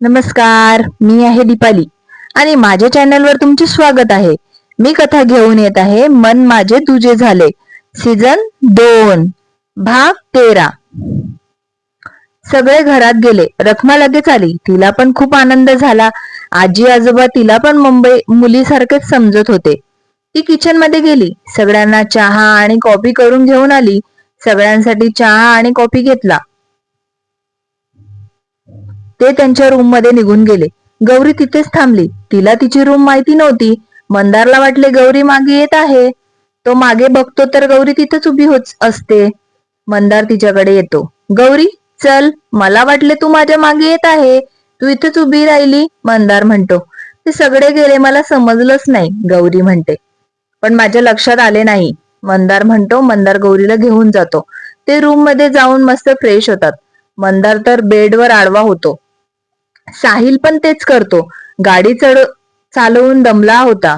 नमस्कार मी आहे दीपाली. आणि माझ्या चॅनलवर तुमचे स्वागत आहे. मी कथा घेऊन येत आहे मन माझे तुझे झाले. सीझन दोन भाग तेरा. सगळे घरात गेले. रखमा लगेच आली. तिला पण खूप आनंद झाला. आजी आजोबा तिला पण मुंबई मुलीसारखेच समजत होते. ती किचनमध्ये गेली. सगळ्यांना चहा आणि कॉफी करून घेऊन आली. सगळ्यांसाठी चहा आणि कॉफी घेतला. ते त्यांच्या रूममध्ये निघून गेले. गौरी तिथेच थांबली. तिला तिची रूम माहिती नव्हती. मंदारला वाटले गौरी मागे येत आहे. तो मागे बघतो तर गौरी तिथेच उभी होत असते. मंदार तिच्याकडे येतो. गौरी चल मला वाटले तू माझ्या मागे येत आहे. तू इथेच उभी राहिली मंदार म्हणतो. ते सगळे गेले मला समजलंच नाही गौरी म्हणते. पण माझ्या लक्षात आले नाही. मंदार म्हणतो मंदार गौरीला घेऊन जातो. ते रूममध्ये जाऊन मस्त फ्रेश होतात. मंदार तर बेडवर आडवा होतो. साहिल पण तेच करतो. गाडी चढ चालवून दमला होता.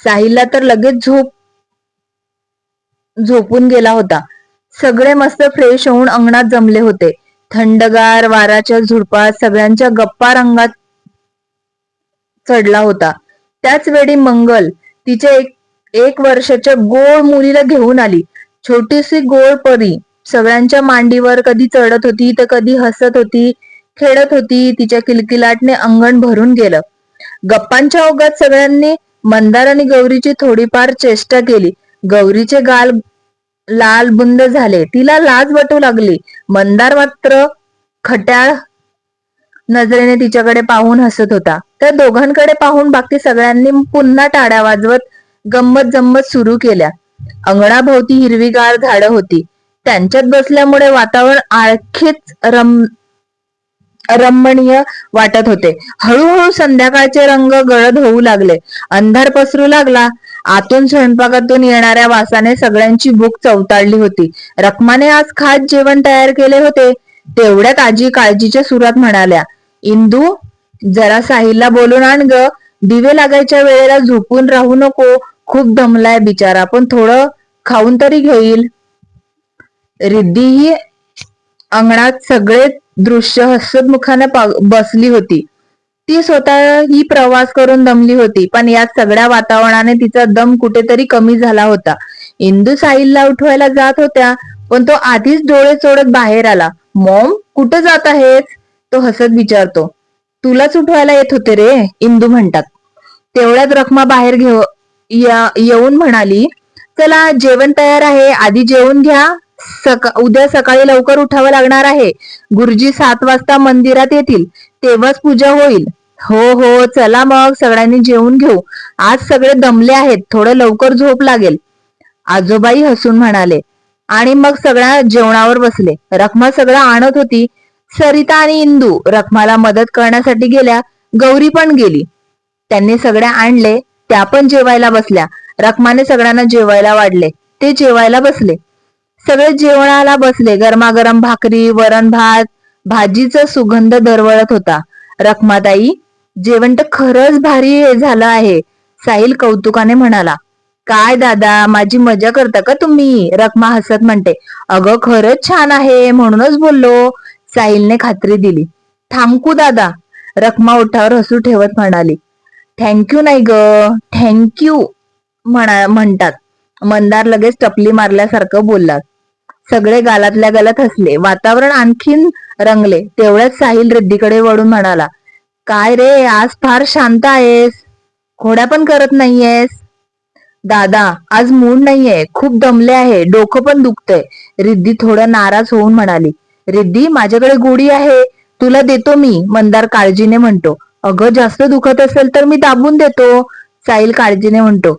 साहिलला तर लगेच झोप झोपून गेला होता. सगळे मस्त फ्रेश होऊन अंगणात जमले होते. थंडगार वाराच्या झुडपात सगळ्यांच्या गप्पा रंगात चढला होता. त्याच वेळी मंगल तिच्या एक एक वर्षाच्या गोळ मुलीला घेऊन आली. छोटीशी गोळ परी. सगळ्यांच्या मांडीवर कधी चढत होती तर कधी हसत होती खेळत होती तिच्या किलकिलाटने अंगण भरून गेलं. गप्पांच्या ओघात सगळ्यांनी मंदार आणि गौरीची थोडीफार चेष्टा केली. गौरीचे गाल लाल बुंद झाले. तिला लाज वाटू लागली. मंदार मात्र खट्याळ नजरेने तिच्याकडे पाहून हसत होता. त्या दोघांकडे पाहून बाकी सगळ्यांनी पुन्हा टाळ्या वाजवत गंमत जम्मत सुरू केल्या. अंगणाभोवती हिरवीगार झाडं होती. त्यांच्यात बसल्यामुळे वातावरण आणखीच रम रमणीय वाटत होते. हळूहळू संध्याकाळचे रंग गळद होऊ लागले. अंधार पसरू लागला. आतून स्वयंपाकातून येणाऱ्या वासाने सगळ्यांची भूक चवताळली होती. रखमाने आज खास जेवण तयार केले होते. तेवढ्यात आजी काळजीच्या सुरात म्हणाल्या इंदू जरा साहिलला बोलून आण ग. दिवे लागायच्या वेळेला झोपून राहू नको. खूप दमलाय बिचारा. पण थोडं खाऊन तरी घेईल. रिद्धी ही अंगणात सगळे दृश्य हसतमुखाने बसली होती. ती स्वतः ही प्रवास करून दमली होती पण या सगळ्या वातावरणाने तिचा दम कुठेतरी कमी झाला होता. इंदू साहिलला उठवायला जात होत्या पण तो आधीच डोळे चोडत बाहेर आला. मॉम कुठं जात आहेस? तो हसत विचारतो. तुलाच उठवायला येत होते रे इंदू म्हणतात. तेवढ्यात रखमा बाहेर घेऊ येऊन म्हणाली चला जेवण तयार आहे आधी जेवून घ्या. सका उद्या सकाळी लवकर उठावं लागणार आहे. गुरुजी सात वाजता मंदिरात येतील. तेव्हाच पूजा होईल. हो हो चला मग सगळ्यांनी जेवून घेऊ. आज सगळे दमले आहेत. थोडं लवकर झोप लागेल. आजोबाई हसून म्हणाले. आणि मग सगळ्या जेवणावर बसले. रखमा सगळं आणत होती. सरिता आणि इंदू रखमाला मदत करण्यासाठी गेल्या. गौरी पण गेली. त्यांनी सगळ्या आणले. त्या पण जेवायला बसल्या. रखमाने सगळ्यांना जेवायला वाढले. ते जेवायला बसले. सगळे जेवणाला बसले. गरमागरम भाकरी वरण भात भाजीचा सुगंध दरवळत होता. रखमाताई जेवण तर खरंच भारी झालं आहे साहिल कौतुकाने म्हणाला. काय दादा माझी मजा करता का तुम्ही? रखमा हसत म्हणते. अगं खरंच छान आहे म्हणूनच बोललो साहिलने खात्री दिली. थांबकू दादा रखमा ओठावर हसू ठेवत म्हणाली. थँक्यू नाही ग थँक्यू म्हणा म्हणतात. मंदार लगेच टपली मारल्यासारखं बोललात. सगळे गालातल्या गालात हसले. वातावरण आणखीन रंगले. तेवढ्याच साहिल रेड्डीकडे वळून म्हणाला काय रे आज फार शांत आहेस. खोड्या पण करत नाहीयेस. दादा आज मूड नाहीये. खूप दमले आहे. डोकं पण दुखतंय. रिद्धी थोडं नाराज होऊन म्हणाली रिद्धी माझ्याकडे गोडी आहे. तुला देतो मी. मंदार काळजीने म्हणतो अगं जास्त दुखत असेल तर मी दाबून देतो. साहिल काळजीने म्हणतो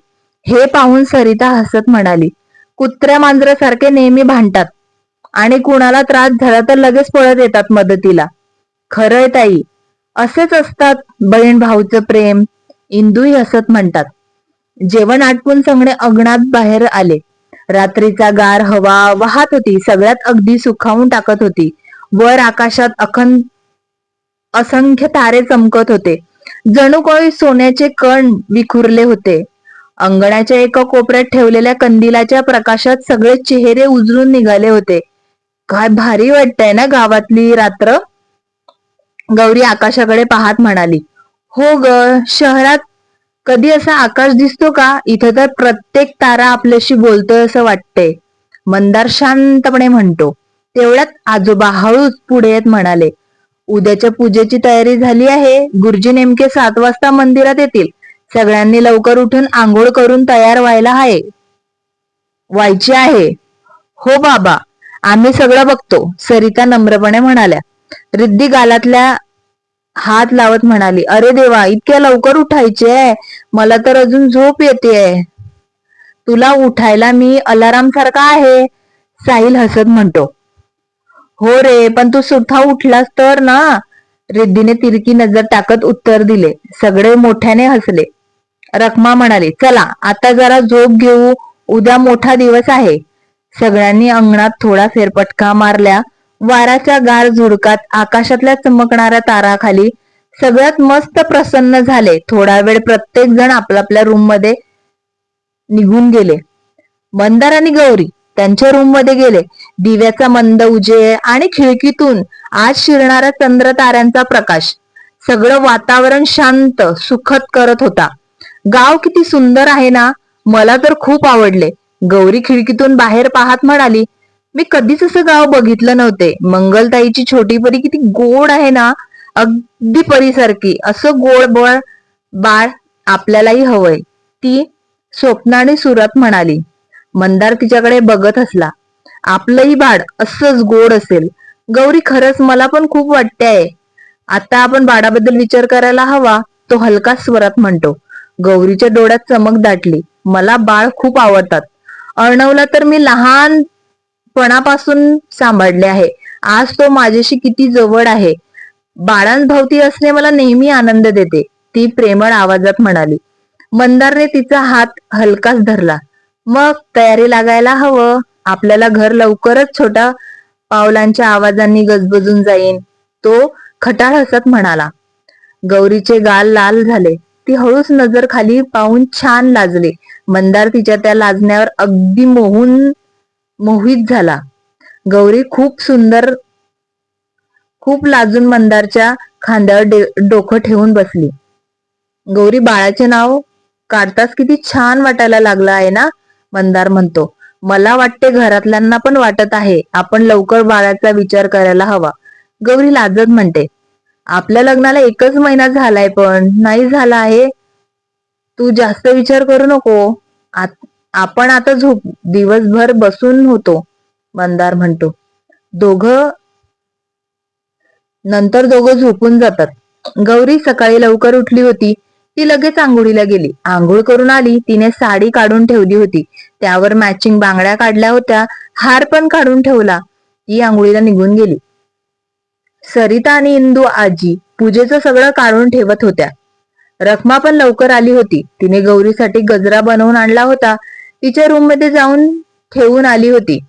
हे पाहून सरिता हसत म्हणाली कुत्र्या मांजरासारखे नेहमी भांडतात. आणि कुणाला त्रास झाला तर लगेच पळत येतात मदतीला. खरंय ताई असेच असतात बहीण भाऊचं प्रेम इंदूही हसत म्हणतात. जेवण आटपून सगळे अग्नात बाहेर आले. रात्रीचा गार हवा वाहत होती सगळ्यात अगदी सुखावून टाकत होती. वर आकाशात अखंड असंख्य तारे चमकत होते. जणू काही सोन्याचे कण विखुरले होते. अंगणाच्या एका कोपऱ्यात ठेवलेल्या कंदिलाच्या प्रकाशात सगळे चेहरे उजळून निघाले होते. काय भारी वाटतंय ना गावातली रात्र? गौरी आकाशाकडे पाहत म्हणाली हो ग शहरात कधी असा आकाश दिसतो का? इथं तर प्रत्येक तारा आपल्याशी बोलतोय असं वाटतंय. मंदार शांतपणे म्हणतो तेवढ्यात आजोबा हळूच पुढे येत म्हणाले उद्याच्या पूजेची तयारी झाली आहे गुरुजी नेमके सात वाजता मंदिरात येतील. सगळ्यांनी लवकर उठून आंघोळ करून तयार व्हायला आहे. व्हायची आहे. हो बाबा आम्ही सगळं बघतो सरिता नम्रपणे म्हणाल्या. रिद्धी गालातल्या हात लावत म्हणाली अरे देवा इतक्या लवकर उठायचे? मला तर अजून झोप येते. तुला उठायला मी अलाराम सारखा आहे साहिल हसत म्हणतो. हो रे पण तू सुद्धा उठलास तर ना? रिद्धीने तिरकी नजर टाकत उत्तर दिले. सगळे मोठ्याने हसले. रखमा म्हणाली चला आता जरा झोप घेऊ. उद्या मोठा दिवस आहे. सगळ्यांनी अंगणात थोडा फेरपटका मारल्या. वाराच्या गार झुडकात आकाशातल्या चमकणाऱ्या ताराखाली सगळ्यात मस्त प्रसन्न झाले. थोडा वेळ प्रत्येक जण आपल्या रूममध्ये निघून गेले. मंदार आणि गौरी त्यांच्या रूममध्ये गेले. दिव्याचा मंद उजे आणि खिडकीतून आज शिरणाऱ्या चंद्र ताऱ्यांचा प्रकाश सगळं वातावरण शांत सुखद करत होता. गाव किती सुंदर आहे ना? मला तर खूप आवडले. गौरी खिडकीतून बाहेर पाहत म्हणाली मी कधीच असं गाव बघितलं नव्हते. मंगलताईची छोटी परी किती गोड आहे ना? अगदी परीसारखी. असं गोड बळ बाळ आपल्यालाही हवंय. ती स्वप्नाने सुरत म्हणाली मंदार तिच्याकडे बघत असला. आपलंही बाळ असंच गोड असेल. गौरी खरंच मला पण खूप वाटते आहे आता आपण बाळाबद्दल विचार करायला हवा. तो हलका स्वरात म्हणतो गौरीच्या डोळ्यात चमक दाटली. मला बाळ खूप आवडतात. अर्णवला तर मी लहानपणापासून सांभाळले आहे. आज तो माझ्याशी किती जवळ आहे. बाळांभोवती असणे मला नेहमी आनंद देते. ती प्रेमळ आवाजात म्हणाली. मंदारने तिचा हात हलकाच धरला. मग तयारी लागायला हवं. आपल्याला घर लवकरच छोट्या पावलांच्या आवाजांनी गजबजून जाईन. तो खटाळ हसत म्हणाला. गौरीचे गाल लाल झाले. ती हळूच नजर खाली पाहून छान लाजली. मंदार तिच्या त्या लाजण्यावर अगदी मोहून मोहित झाला. गौरी खूप सुंदर खूप लाजून मंदारच्या खांद्यावर डोकं ठेवून बसली. गौरी बाळाचे नाव काढताच किती छान वाटायला लागलं आहे ना? मंदार म्हणतो. मला वाटते घरातल्यांना पण वाटत आहे. आपण लवकर बाळाचा विचार करायला हवा. गौरी लाजत म्हणते. आपल्या लग्नाला एकच महिना झालाय पण नाही झाला आहे. तू जास्त विचार करू नको. आपण आता झोप दिवसभर बसून होतो मंदार म्हणतो. दोघ नंतर दोघं झोपून जातात. गौरी सकाळी लवकर उठली होती. ती लगेच आंघोळीला गेली. आंघोळ करून आली तिने साडी काढून ठेवली होती. त्यावर मॅचिंग बांगड्या काढल्या होत्या. हार पण काढून ठेवला. ती आंघोळीला निघून गेली. सरिता आणि इंदू आजी पूजेचं सगळं काढून ठेवत होत्या. रखमा पण लवकर आली होती. तिने गौरीसाठी गजरा बनवून आणला होता. तिच्या रूममध्ये जाऊन ठेवून आली होती.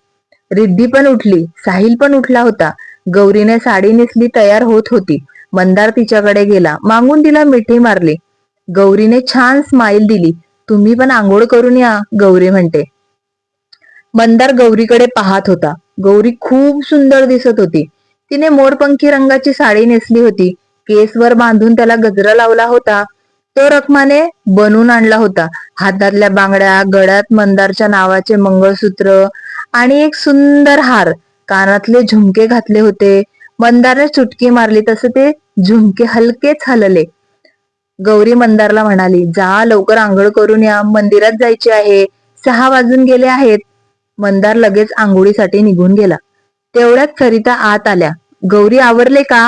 रिद्धी पण उठली. साहिल पण उठला होता. गौरीने साडी नेसली तयार होत होती. मंदार तिच्याकडे गेला. मागून तिला मिठी मारली. गौरीने छान स्माईल दिली. तुम्ही पण आंघोळ करून या गौरी म्हणते. मंदार गौरीकडे पाहत होता. गौरी खूप सुंदर दिसत होती. तिने मोरपंखी रंगाची साडी नेसली होती. केसवर बांधून त्याला गजरा लावला होता. तो रखमाने बनवून आणला होता. हातातल्या बांगड्या गळ्यात मंदारच्या नावाचे मंगळसूत्र आणि एक सुंदर हार. कानातले झुमके घातले होते. मंदारने चुटकी मारली तसे ते झुमके हलकेच हलले. गौरी मंदारला म्हणाली जा लवकर आंघोळ करून या. मंदिरात जायचे आहे. सहा वाजून गेले आहेत. मंदार लगेच आंघोळीसाठी निघून गेला. तेवढ्यात सरिता आत आल्या. गौरी आवरले का?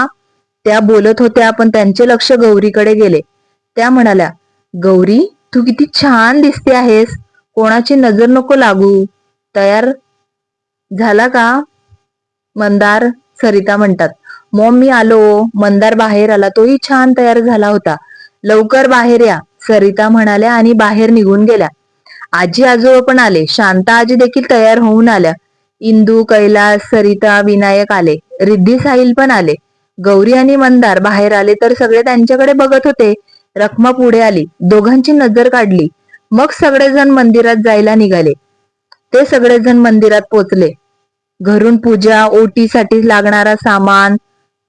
त्या बोलत होत्या पण त्यांचे लक्ष गौरीकडे गेले. त्या म्हणाल्या गौरी तू किती छान दिसते आहेस. कोणाची नजर नको लागू. तयार झाला का? मंदार सरिता म्हणतात. मॉम मी आलो. मंदार बाहेर आला. तोही छान तयार झाला होता. लवकर बाहेर या सरिता म्हणाल्या आणि बाहेर निघून गेल्या. आजी आजोबा पण आले. शांता आजी देखील तयार होऊन आल्या. इंदू कैलास सरिता विनायक आले. रिद्धी साहिल पण आले. गौरी आणि मंदार बाहेर आले तर सगळे त्यांच्याकडे बघत होते. रखमा पुढे आली. दोघांची नजर काढली. मग सगळेजण मंदिरात जायला निघाले. ते सगळेजण मंदिरात पोचले. घरून पूजा ओटीसाठी लागणारा सामान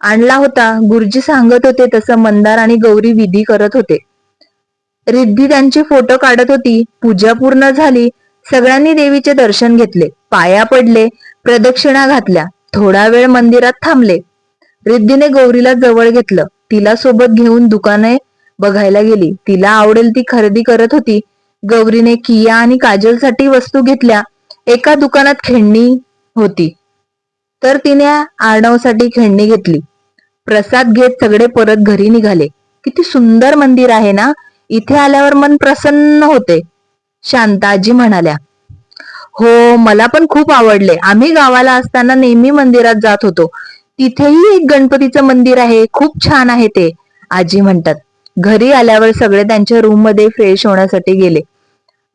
आणला होता. गुरुजी सांगत होते तसं मंदार आणि गौरी विधी करत होते. रिद्धी त्यांचे फोटो काढत होती. पूजा पूर्ण झाली. सगळ्यांनी देवीचे दर्शन घेतले पाया पडले प्रदक्षिणा घातल्या थोडा वेळ मंदिरात थांबले. रिद्धीने गौरीला जवळ घेतलं. तिला सोबत घेऊन दुकाने बघायला गेली. तिला आवडेल ती खरेदी करत होती. गौरीने किया आणि काजलसाठी वस्तू घेतल्या. एका दुकानात खेळणी होती. तर तिने आर्णवसाठी खेळणी घेतली. प्रसाद घेत सगळे परत घरी निघाले. किती सुंदर मंदिर आहे ना? इथे आल्यावर मन प्रसन्न होते. शांताजी म्हणाल्या हो मला पण खूप आवडले. आम्ही गावाला असताना नेहमी मंदिरात जात होतो. तिथेही एक गणपतीचं मंदिर आहे. खूप छान आहे ते. आजी म्हणतात. घरी आल्यावर सगळे त्यांच्या रूममध्ये फ्रेश होण्यासाठी गेले.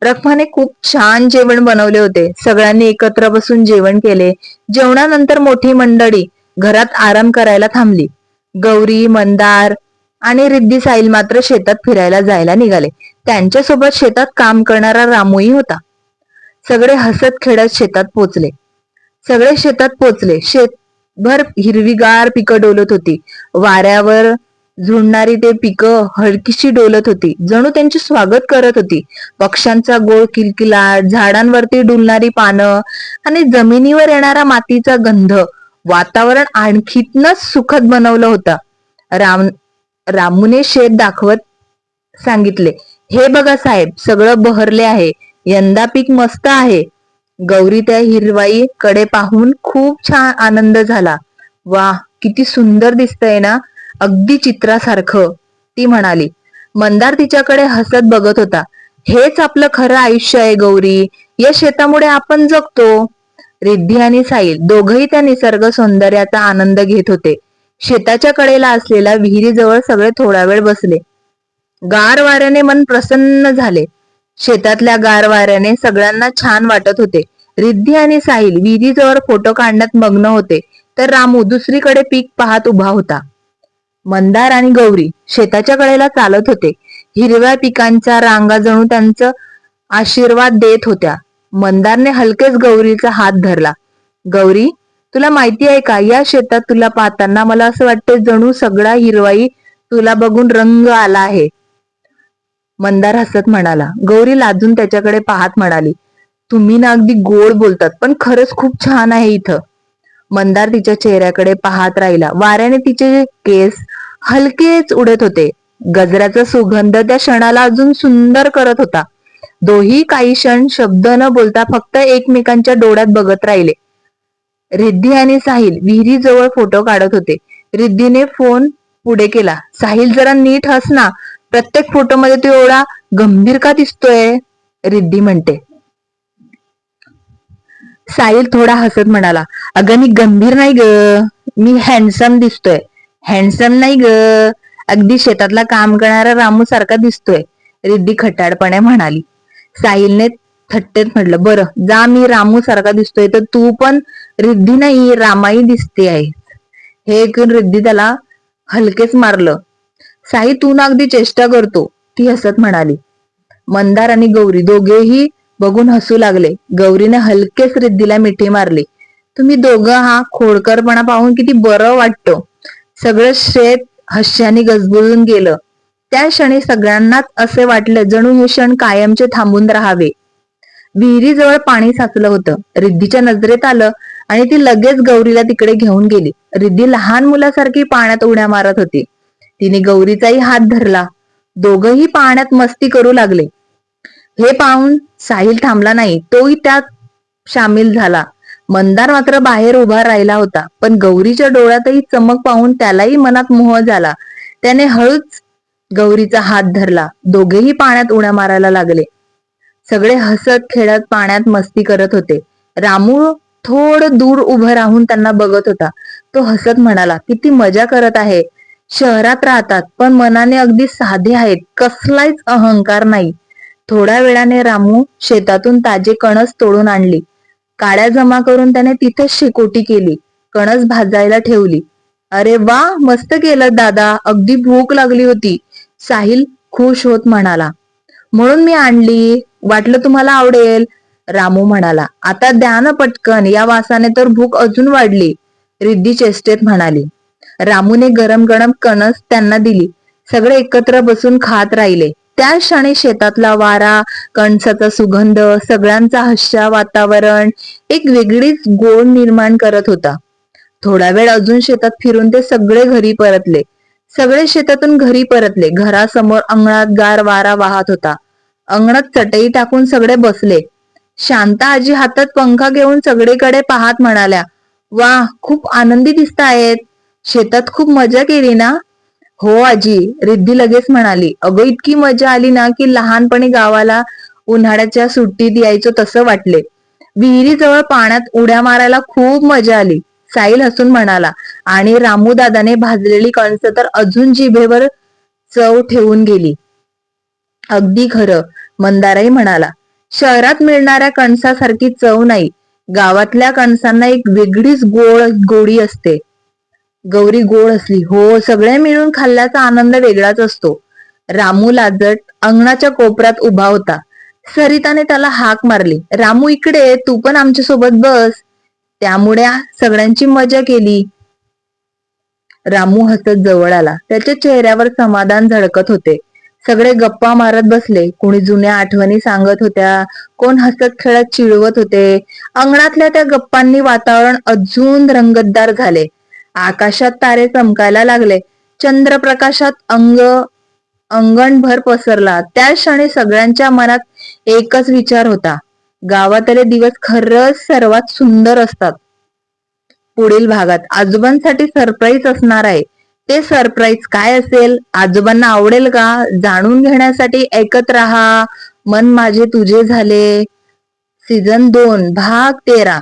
रखमाने खूप छान जेवण बनवले होते. सगळ्यांनी एकत्र बसून जेवण केले. जेवणानंतर मोठी मंडळी घरात आराम करायला थांबली. गौरी मंदार आणि रिद्धी साईल मात्र शेतात फिरायला जायला निघाले. त्यांच्यासोबत शेतात काम करणारा रामूही होता. सगळे हसत खेळत शेतात पोचले. सगळे शेतात पोचले. शेतभर हिरवीगार पिकं डोलत होती. वाऱ्यावर झुंडणारी ते पिकं हलकीशी डोलत होती. जणू त्यांचे स्वागत करत होती. पक्ष्यांचा गोळ किलकिलाट झाडांवरती डुलणारी पानं आणि जमिनीवर येणारा मातीचा गंध वातावरण आणखीतनच सुखद बनवलं होतं. राम रामूने शेत दाखवत सांगितले हे बघा साहेब सगळं बहरले आहे यंदा पीक मस्त आहे. गौरी त्या हिरवाई कडे पाहून खूप छान आनंद झाला. वा किती सुंदर दिसतंय ना अगदी चित्रासारखं ती म्हणाली. मंदार तिच्याकडे हसत बघत होता. हेच आपलं खरं आयुष्य आहे गौरी या शेतामुळे आपण जगतो. रिद्धी आणि साईल दोघही त्या निसर्ग सौंदर्याचा आनंद घेत होते. शेताच्या कडेला असलेल्या विहिरीजवळ सगळे थोडा वेळ बसले. गार वाऱ्याने मन प्रसन्न झाले. शेतातल्या गार वाऱ्याने सगळ्यांना छान वाटत होते. रिद्धी आणि साहिल विहिरीजवळ फोटो काढण्यात मग्न होते तर रामू दुसरीकडे पीक पाहत उभा होता. मंदार आणि गौरी शेताच्या कडेला चालत होते. हिरव्या पिकांच्या रांगा जणू त्यांचं आशीर्वाद देत होत्या. मंदारने हलकेच गौरीचा हात धरला. गौरी तुला माहिती आहे का? या शेतात तुला पाहताना मला असं वाटतं जणू सगळा हिरवाई तुला बघून रंग आला आहे. मंदार हसत म्हणाला. गौरी लाजून त्याच्याकडे पाहत म्हणाली तुम्ही ना अगदी गोड बोलतात पण खरंच खूप छान आहे इथं. मंदार तिच्या चेहऱ्याकडे पाहत राहिला. वाऱ्याने तिचे केस हलकेच उडत होते. गजऱ्याचा सुगंध त्या क्षणाला अजून सुंदर करत होता. दोही काही क्षण शब्द न बोलता फक्त एकमेकांच्या डोळ्यात बघत राहिले. रिद्धी आणि साहिल विहिरीजवळ फोटो काढत होते. रिद्धीने फोन पुढे केला. साहिल जरा नीट हस ना. प्रत्येक फोटोमध्ये तो एवढा गंभीर का दिसतोय? रिद्धी म्हणते. साहिल थोडा हसत म्हणाला अगं मी गंभीर नाही ग. मी हँडसम दिसतोय. हँडसम नाही ग. अगदी शेतातला काम करणारा रामू सारखा दिसतोय. रिद्धी खटाडपणे म्हणाली. साहिलने थट्टेत म्हटलं बरं जा मी रामू सारखा दिसतोय तर तू पण रिद्धी नाही रामाई दिसते आहे. हे ऐकून रिद्धी त्याला हलकेच मारलं. साई तू ना अगदी चेष्टा करतो ती हसत म्हणाली. मंदार आणि गौरी दोघेही बघून हसू लागले. गौरीने हलकेच रिद्धीला मिठी मारली. तुम्ही दोघं हा खोडकरपणा पाहून किती बरं वाटतं. सगळं शेत हस्याने गजबजून गेलं. त्या क्षणी सगळ्यांनाच असे वाटलं जणू हे क्षण कायमचे थांबून राहावे. विहिरीजवळ पाणी साचलं होतं. रिद्धीच्या नजरेत आलं आणि ती लगेच गौरीला तिकडे घेऊन गेली. रिद्धी लहान मुलासारखी पाण्यात उड्या मारत होती. तिने गौरीचाही हात धरला. दोघही पाण्यात मस्ती करू लागले. हे पाहून साहिल थांबला नाही. तोही त्यात सामील झाला. मंदार मात्र बाहेर उभा राहिला होता. पण गौरीच्या डोळ्यातही चमक पाहून त्यालाही मनात मोह झाला. त्याने हळूच गौरीचा हात धरला. दोघेही पाण्यात उड्या मारायला लागले. सगळे हसत खेळत पाण्यात मस्ती करत होते. रामू थोडं दूर उभं राहून त्यांना बघत होता. तो हसत म्हणाला किती मजा करत आहे. शहरात राहतात पण मनाने अगदी साधे आहेत. कसलाच अहंकार नाही. थोड्या वेळाने रामू शेतातून ताजे कणस तोडून आणली. काड्या जमा करून त्याने तिथेच शेकोटी केली. कणस भाजायला ठेवली. अरे वा मस्त केलं दादा. अगदी भूक लागली होती. साहिल खुश होत म्हणाला. म्हणून मी आणली. वाटलं तुम्हाला आवडेल. रामू म्हणाला आता द्या ना पटकन. या वासाने तर भूक अजून वाढली. रिद्धी चेष्टेत म्हणाली. रामूने गरम गरम कणस त्यांना दिली. सगळे एकत्र बसून खात राहिले. त्या क्षणी शेतातला वारा कणसाचा सुगंध सगळ्यांचा हशा वातावरण एक वेगळीच गोड निर्माण करत होता. थोडा वेळ अजून शेतात फिरून ते सगळे घरी परतले. सगळे शेतातून घरी परतले. घरासमोर अंगणात गार वारा वाहत होता. अंगणात चटई टाकून सगळे बसले. शांता आजी हातात पंखा घेऊन सगळीकडे पाहत म्हणाल्या वा खूप आनंदी दिसतायत शेतात खूप मजा केली ना? हो आजी रिद्धी लगेच म्हणाली अगं इतकी मजा आली ना की लहानपणी गावाला उन्हाळ्याच्या सुट्टीत यायचो तसं वाटले. विहिरीजवळ पाण्यात उड्या मारायला खूप मजा आली. साहिल हसून म्हणाला आणि रामू दादाने भाजलेली कणस तर अजून जिभेवर चव ठेवून गेली. अगदी खरं मंदाराही म्हणाला. शहरात मिळणाऱ्या कणसासारखी चव नाही. गावातल्या कणसांना एक वेगळीच गोड गोडी असते. गौरी गोड असली. हो सगळे मिळून खाल्ल्याचा आनंद वेगळाच असतो. रामू लाजट अंगणाच्या कोपऱ्यात उभा होता. सरिताने त्याला हाक मारली. रामू इकडे तू पण आमच्यासोबत बस. त्यामुळे सगळ्यांची मजा केली. रामू हसत जवळ आला. त्याच्या चेहऱ्यावर समाधान झळकत होते. सगळे गप्पा मारत बसले. कोणी जुन्या आठवणी सांगत होत्या. कोण हसत खेळत चिडवत होते. अंगणातल्या त्या गप्पांनी वातावरण अजून रंगतदार झाले. आकाशात तारे चमकायला लागले. चंद्रप्रकाशात अंग अंगणभर पसरला. त्या क्षणी सगळ्यांच्या मनात एकच विचार होता. गावातले दिवस खरंच सर्वात सुंदर असतात. पुढील भागात आजोबांसाठी सरप्राईज असणार आहे. ते सरप्राईज काय असेल आजोबांना आवडेल का? जाणून घेण्यासाठी ऐकत राहा. मन माझे तुझे झाले. सीझन दोन भाग तेरा.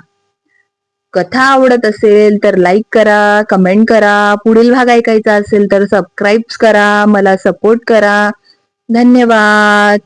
कथा आवडत असेल तर लाईक करा कमेंट करा. पुढील भाग ऐकायचा असेल तर सबस्क्राईब करा. मला सपोर्ट करा. धन्यवाद.